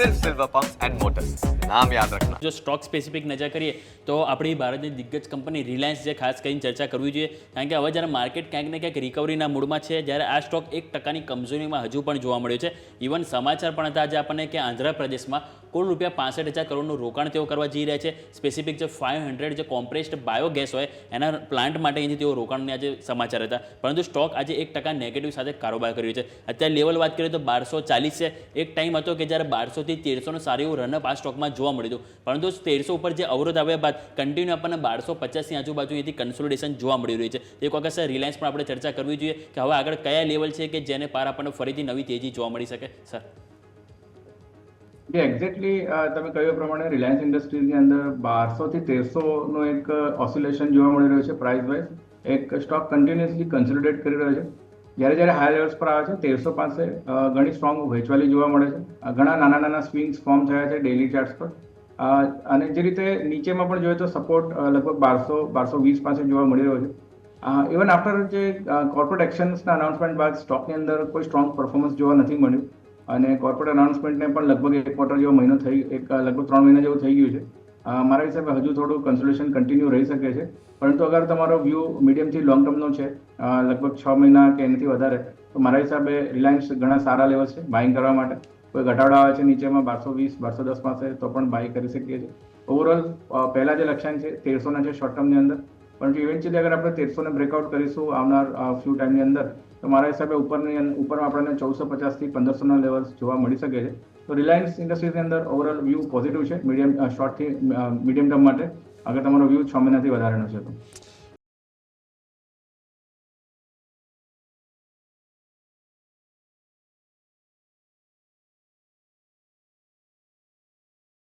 સિર્ફ silver pumps and motors નામ યાદ રાખના. જો સ્ટોક સ્પેસિફિક નજર કરીએ, તો આપણી ભારતની દિગ્ગજ કંપની રિલાયન્સ જે ખાસ કરીને ચર્ચા કરવી જોઈએ, કારણ કે હવે જ્યારે માર્કેટ ક્યાંક ને ક્યાંક રિકવરીના મૂડમાં છે, જ્યારે આ સ્ટોક એક ટકાની કમજોરીમાં હજુ પણ જોવા મળ્યો છે. ઇવન સમાચાર પણ હતા આજે આપણને કે આંધ્રપ્રદેશમાં કુલ રૂપિયા પાસઠ હજાર કરોડનું રોકાણ તેઓ કરવા જઈ રહ્યા છે. સ્પેસિફિક જે ફાઇવ હંડ્રેડ જે કોમ્પ્રેસ્ડ બાયોગેસ હોય, એના પ્લાન્ટ માટે અહીંથી તેઓ રોકાણની આજે સમાચાર હતા. પરંતુ સ્ટોક આજે એક ટકા નેગેટિવ સાથે કારોબાર કર્યો છે. અત્યારે લેવલ વાત કરીએ તો બારસો ચાલીસ છે. એક ટાઈમ હતો કે જ્યારે બારસો તેરસોનું સારો એવું રનઅપ આ સ્ટોકમાં જોવા મળ્યું હતું. પરંતુ તેરસો ઉપર જે અવરોધ આવ્યા બાદ કન્ટિન્યુ આપણને બારસો પચાસની આજુબાજુ અહીંથી કન્સોલિડેશન જોવા મળી રહ્યું છે. એક વખત સર રિલાયન્સ પણ આપણે ચર્ચા કરવી જોઈએ કે હવે આગળ કયા લેવલ છે કે જેને પાર આપણને ફરીથી નવી તેજી જોવા મળી શકે? સર એક્ઝેક્ટલી તમે કહ્યું પ્રમાણે રિલાયન્સ ઇન્ડસ્ટ્રીઝની અંદર બારસો થી તેરસો નો એક ઓસિલેશન જોવા મળી રહ્યો છે પ્રાઇસ વાઇઝ એક સ્ટોક કન્ટિન્યુઅસલી કન્સોલિડેટ કરી રહ્યો છે. જ્યારે જ્યારે હાયર લેવલ્સ પર આવે છે, તેરસો પાસે ઘણી સ્ટ્રોંગ વેચવાલી જોવા મળે છે. ઘણા નાના નાના સ્વિંગ્સ ફોર્મ થયા છે ડેલી ચાર્ટ્સ પર. અને જે રીતે નીચેમાં પણ જોઈએ તો સપોર્ટ લગભગ બારસો બારસો વીસ પાસે જોવા મળી રહ્યો છે. ઇવન આફ્ટર જે કોર્પોરેટ એક્શન્સના અનાઉન્સમેન્ટ બાદ સ્ટોકની અંદર કોઈ સ્ટ્રોંગ પરફોર્મન્સ જોવા નથી મળ્યું. અને કોર્પોરેટ અનાઉન્સમેન્ટને પણ લગભગ એક ક્વાર્ટર જેવો મહિનો થઈ, એક લગભગ ત્રણ મહિના જેવું થઈ ગયું છે. મારા હિસાબે હજુ થોડું કન્સલ્ટેશન કન્ટિન્યુ રહી શકે છે. પરંતુ અગર તમારો વ્યૂ મીડિયમથી લોંગ ટર્મનો છે લગભગ છ મહિના કે એનાથી વધારે, તો મારા હિસાબે રિલાયન્સ ઘણા સારા લેવલ છે બાઇંગ કરવા માટે. કોઈ ઘટાડો આવે છે નીચેમાં બારસો વીસ, બારસો દસ પાસે, તો પણ બાય કરી શકીએ છીએ. ઓવરઓલ પહેલાં જે લક્ષ્યાંક છે તેરસોના છે શોર્ટ ટર્મની અંદર. પરંતુ ઇવેન્ચ્યુઅલી અગર આપણે તેરસોને બ્રેકઆઉટ કરીશું આવનાર ફ્યુ ટાઈમની અંદર, તો મારા હિસાબે ઉપરની ઉપરમાં આપણને ચૌદસો પચાસથી પંદરસોના લેવલ્સ જોવા મળી શકે છે. તો રિલાયન્સ ઇન્ડસ્ટ્રીઝની અંદર ઓવરઓલ વ્યૂ પોઝિટિવ છે મીડિયમ શોર્ટથી મીડિયમ ટર્મ માટે. અગર તમારો વ્યૂ છ મહિનાથી વધારેનો છે. તો